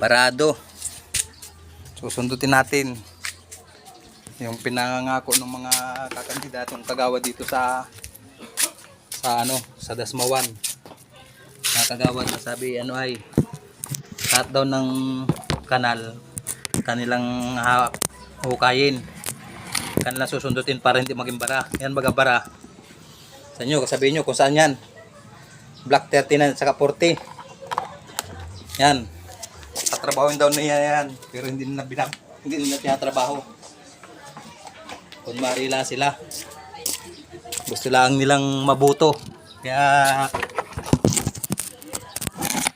Parado. Susundutin natin yung pinangako ng mga kakandidatong kagawad dito sa sa ano, sa Dasmawan. Mga kagawad na sabi ano ay daw ng kanal kanilang hukayin. Kanila susundutin para hindi maging bara. Yan baga bara. Sa inyo sabihin nyo kung saan yan. Black 39 saka 40 yan tatrabawin daw niya yan. Pero hindi nila binag hindi nila tinatrabaho. Kung marila sila. Gusto lang nilang mabuto. Kaya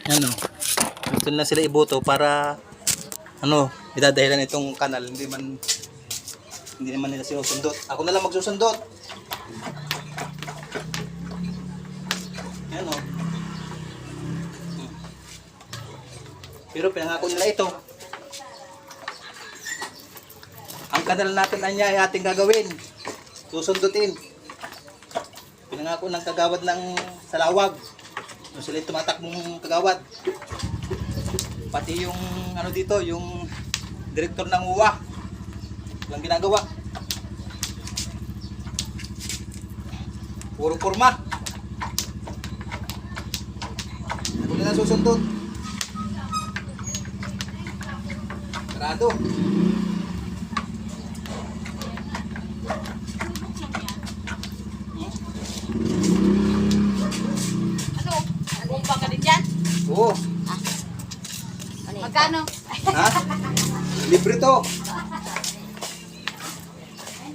ano gusto nila sila iboto para ano idadahilan itong kanal. Hindi man hindi naman nila sinusundot. Ako na lang magsusundot. Yan o Hmm. Pero pinangako nila ito. Ang kanal natin anya ay ating gagawin. Susundutin. Pinangako ng kagawad ng salawag. Kung sila yung tumatakbong kagawad. Pati yung ano dito yung direktor ng UWA. Walang ginagawa. Puro kurma ako na susundot sarado Ano? Bumpa ka din dyan? oo Magkano? ha libre to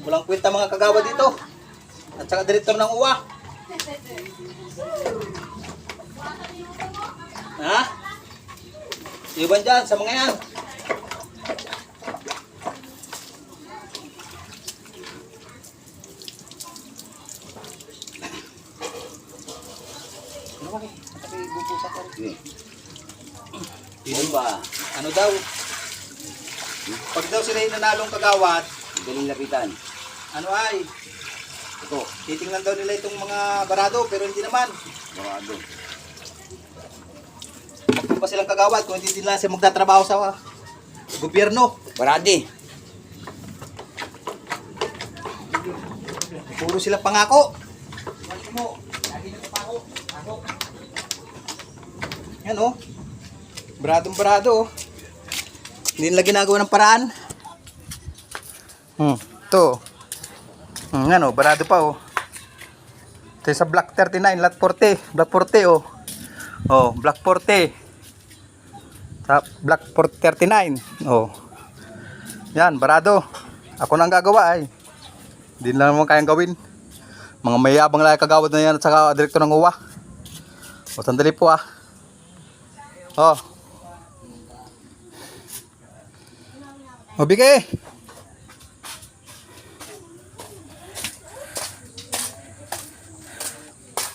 walang kwenta mga kagawad dito at saka direktor ng UWA ha iban dyan sa mga yan ano ba. Ano daw? Pag daw sila yung nanalong kagawad, Galing lapitan. ano ay, Ito. titingnan daw nila itong mga barado, pero hindi naman. Barado. Magpapa silang kagawad kung hindi nila sila magtatrabaho sa gobyerno. Baradi. Puro sila pangako. mo, lagi na pangako. Pangako. Yan oh. Baradong barado oh. Hindi nila ginagawa ng paraan. Hmm, to. Hmm, yan oh, barado pa oh. Ito sa Black 39, Lot 40. Black 40 oh. Oh, Black 40. Sa Black 39. Oh. Yan, barado. Ako nang gagawa ay. Hindi na naman kayang gawin. Mga mayabang lang kagawad na yan at saka direktor ng uwa. O, sandali po ah. Oh. O.